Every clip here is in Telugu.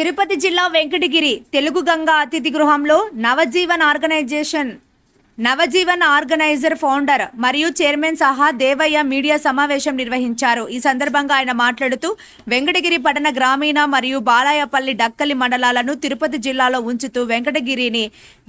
తిరుపతి జిల్లా వెంకటగిరి తెలుగు గంగా అతిథి గృహంలో Navajeevan organization Navajeevan organizer founder మరియు చైర్మన్ సహా దేవయ్య మీడియా సమావేశం నిర్వహించారు. ఈ సందర్భంగా ఆయన మాట్లాడుతూ వెంకటగిరి పట్టణ గ్రామీణ మరియు బాలాయపల్లి డక్కలి మండలాలను తిరుపతి జిల్లాలో ఉంచుతూ వెంకటగిరిని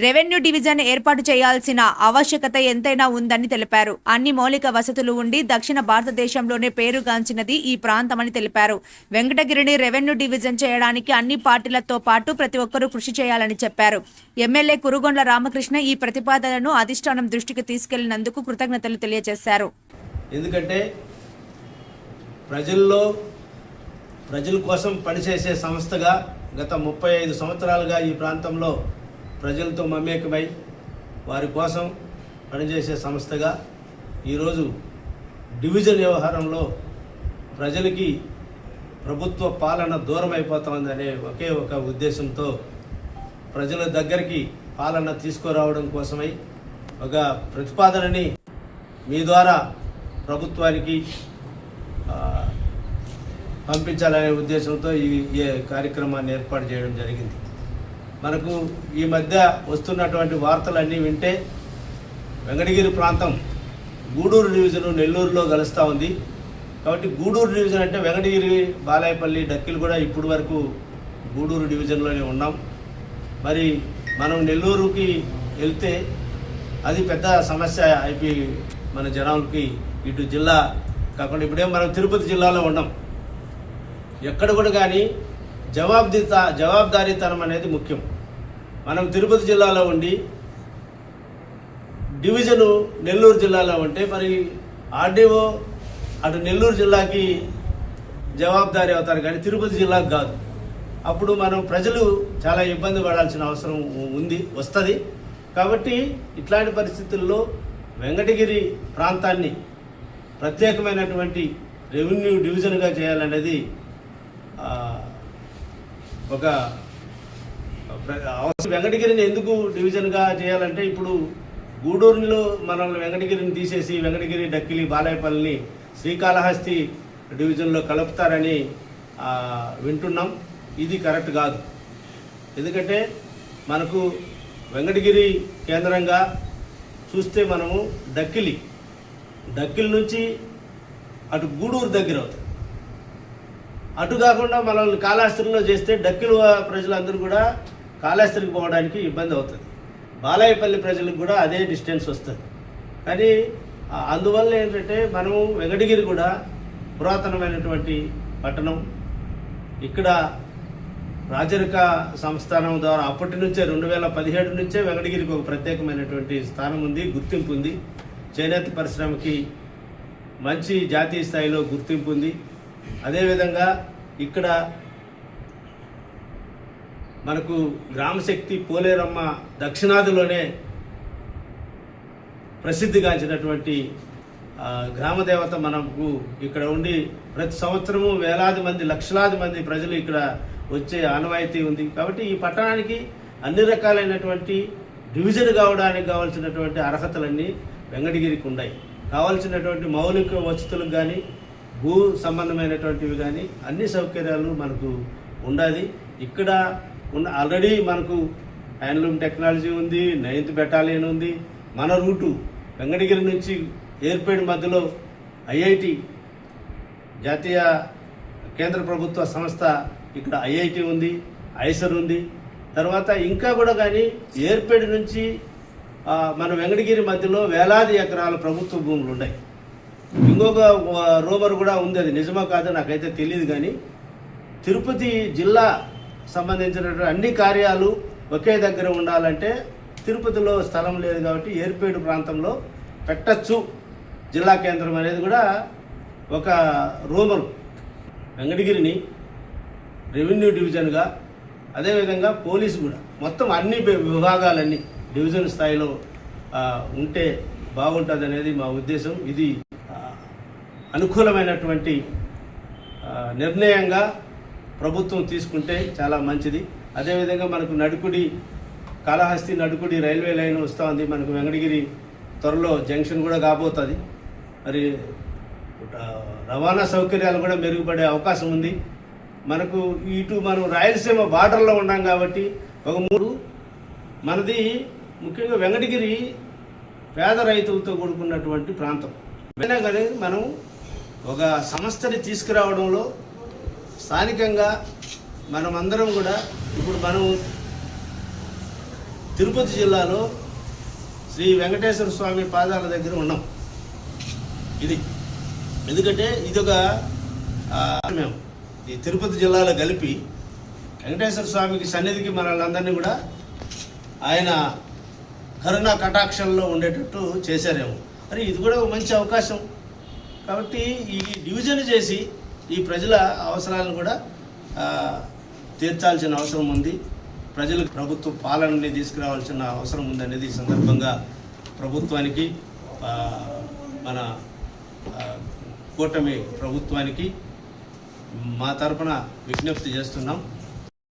రెవెన్యూ డివిజన్ ఏర్పాటు చేయాల్సిన ఆవశ్యకత ఎంతైనా ఉందని తెలిపారు. అన్ని మౌలిక వసతులు ఉండి దక్షిణ భారతదేశంలోనే పేరుగాంచినది ఈ ప్రాంతమని తెలిపారు. వెంకటగిరిని రెవెన్యూ డివిజన్ చేయడానికి అన్ని పార్టీలతో పాటు ప్రతి ఒక్కరూ కృషి చేయాలని చెప్పారు. ఎమ్మెల్యే కురుగొండ్ల రామకృష్ణ ఈ ప్రతిపాదనను అధిష్టానం దృష్టికి తీసుకెళ్ళినందుకు కృతజ్ఞతలు తెలియజేశారు. ఎందుకంటే ప్రజల్లో ప్రజల కోసం పనిచేసే సంస్థగా గత ముప్పై ఐదు సంవత్సరాలుగా ఈ ప్రాంతంలో ప్రజలతో మమేకమై వారి కోసం పనిచేసే సంస్థగా ఈరోజు డివిజన్ వ్యవహారంలో ప్రజలకి ప్రభుత్వ పాలన దూరం అయిపోతుందనే ఒకే ఒక ఉద్దేశంతో ప్రజల దగ్గరికి పాలన తీసుకురావడం కోసమై ఒక ప్రతిపాదనని మీ ద్వారా ప్రభుత్వానికి పంపించాలనే ఉద్దేశంతో ఈ కార్యక్రమాన్ని ఏర్పాటు చేయడం జరిగింది. మనకు ఈ మధ్య వస్తున్నటువంటి వార్తలన్నీ వింటే వెంకటగిరి ప్రాంతం గూడూరు డివిజన్ నెల్లూరులో కలుస్తూ ఉంది. కాబట్టి గూడూరు డివిజన్ అంటే వెంకటగిరి బాలాయపల్లి డక్కిలు కూడా ఇప్పుడు వరకు గూడూరు డివిజన్లోనే ఉన్నాం. మరి మనం నెల్లూరుకి వెళ్తే అది పెద్ద సమస్య అయిపోయి మన జనాలకి ఇటు జిల్లా కాకుండా ఇప్పుడే మనం తిరుపతి జిల్లాలో ఉన్నాం. ఎక్కడ కూడా కానీ జవాబ్దిత జవాబుదారీతనం అనేది ముఖ్యం. మనం తిరుపతి జిల్లాలో ఉండి డివిజను నెల్లూరు జిల్లాలో ఉంటే మరి ఆర్డీఓ అటు నెల్లూరు జిల్లాకి జవాబుదారీ అవుతారు కానీ తిరుపతి జిల్లాకు కాదు. అప్పుడు మనం ప్రజలు చాలా ఇబ్బంది పడాల్సిన అవసరం ఉంది వస్తుంది. కాబట్టి ఇట్లాంటి పరిస్థితుల్లో వెంకటగిరి ప్రాంతాన్ని ప్రత్యేకమైనటువంటి రెవెన్యూ డివిజన్గా చేయాలనేది ఒక అవసరం. వెంకటగిరిని ఎందుకు డివిజన్గా చేయాలంటే ఇప్పుడు గూడూరులో మనల్ని వెంకటగిరిని తీసేసి వెంకటగిరి డక్కిలి బాలాయపల్లిని శ్రీకాళహస్తి డివిజన్లో కలుపుతారని వింటున్నాం. ఇది కరెక్ట్ కాదు. ఎందుకంటే మనకు వెంకటగిరి కేంద్రంగా చూస్తే మనము డక్కిలి డక్కిలి నుంచి అటు గూడూరు దగ్గర అవుతుంది అటు కాకుండా మనల్ని కాళాస్త్రిలో చేస్తే డక్కిల ప్రజలందరూ కూడా కాళాస్త్రికి పోవడానికి ఇబ్బంది అవుతుంది. బాలాయపల్లి ప్రజలకు కూడా అదే డిస్టెన్స్ వస్తుంది. కానీ అందువల్ల ఏంటంటే మనము వెంకటగిరి కూడా పురాతనమైనటువంటి పట్టణం. ఇక్కడ రాజరిక సంస్థానం ద్వారా అప్పటి నుంచే రెండు వేల పదిహేడు నుంచే వెంకటగిరికి ఒక ప్రత్యేకమైనటువంటి స్థానం ఉంది గుర్తింపు ఉంది. చేనేత పరిశ్రమకి మంచి జాతీయ స్థాయిలో గుర్తింపు ఉంది. అదేవిధంగా ఇక్కడ మనకు గ్రామశక్తి పోలేరమ్మ దక్షిణాదిలోనే ప్రసిద్ధిగాంచినటువంటి గ్రామదేవత మనకు ఇక్కడ ఉండి ప్రతి సంవత్సరము వేలాది మంది లక్షలాది మంది ప్రజలు ఇక్కడ వచ్చే ఆనవాయితీ ఉంది. కాబట్టి ఈ పట్టణానికి అన్ని రకాలైనటువంటి డివిజన్ కావడానికి కావాల్సినటువంటి అర్హతలన్నీ వెంకటగిరికి ఉన్నాయి. కావాల్సినటువంటి మౌలిక వసతులకు కానీ భూ సంబంధమైనటువంటివి కానీ అన్ని సౌకర్యాలు మనకు ఉండాలి. ఇక్కడ ఉన్న ఆల్రెడీ మనకు హ్యాండ్లూమ్ టెక్నాలజీ ఉంది నైన్త్ బెటాలియన్ ఉంది. మన రూటు వెంకటగిరి నుంచి ఏర్పేడు మధ్యలో ఐఐటి జాతీయ కేంద్ర ప్రభుత్వ సంస్థ ఇక్కడ ఐఐటి ఉంది ఐసర్ ఉంది. తర్వాత ఇంకా కూడా కానీ ఏర్పేడు నుంచి మన వెంకటగిరి మధ్యలో వేలాది ఎకరాల ప్రభుత్వ భూములు ఉన్నాయి. ఇంకొక ఆ, రూమర్ కూడా ఉంది అది నిజమో కాదో నాకైతే తెలియదు కానీ తిరుపతి జిల్లా సంబంధించినటువంటి అన్ని కార్యాలు ఒకే దగ్గర ఉండాలంటే తిరుపతిలో స్థలం లేదు కాబట్టి ఏర్పేడు ప్రాంతంలో పెట్టచ్చు. జిల్లా కేంద్రం అనేది కూడా ఒక రూమరు వెంకటగిరిని. రెవెన్యూ డివిజన్గా అదేవిధంగా పోలీసు కూడా. మొత్తం అన్ని విభాగాలన్నీ డివిజన్ స్థాయిలో ఉంటే బాగుంటుంది అనేది మా ఉద్దేశం. ఇది అనుకూలమైనటువంటి నిర్ణయంగా ప్రభుత్వం తీసుకుంటే చాలా మంచిది. అదేవిధంగా మనకు నడుకుడి కాళహస్తి నడుకుడి రైల్వే లైన్ వస్తూ ఉంది మనకు వెంకటగిరి త్వరలో జంక్షన్ కూడా కాబోతుంది. మరి రవాణా సౌకర్యాలు కూడా మెరుగుపడే అవకాశం ఉంది. మనకు ఇటు మనం రాయలసీమ బార్డర్లో ఉన్నాం కాబట్టి ఒక మూడు మనది ముఖ్యంగా వెంకటగిరి పేద రైతులతో కూడుకున్నటువంటి ప్రాంతం. అయినా కానీ మనం ఒక సంస్థని తీసుకురావడంలో స్థానికంగా మనమందరం కూడా ఇప్పుడు మనం తిరుపతి జిల్లాలో శ్రీ వెంకటేశ్వర స్వామి పాదాల దగ్గర ఉన్నాం. ఇది. ఎందుకంటే ఇది ఒక మేము. ఈ తిరుపతి జిల్లాలో కలిపి వెంకటేశ్వర స్వామికి సన్నిధికి మనల్ని కూడా ఆయన కరుణా కటాక్షంలో ఉండేటట్టు చేశారేమో. మరి ఇది కూడా ఒక మంచి అవకాశం. కాబట్టి ఈ డివిజన్ చేసి ఈ ప్రజల అవసరాలను కూడా తీర్చాల్సిన అవసరం ఉంది. ప్రజలకు ప్రభుత్వ పాలనని తీసుకురావాల్సిన అవసరం ఉందనేది ఈ సందర్భంగా ప్రభుత్వానికి మన కూటమి ప్రభుత్వానికి మా తరపున విజ్ఞప్తి చేస్తున్నాం.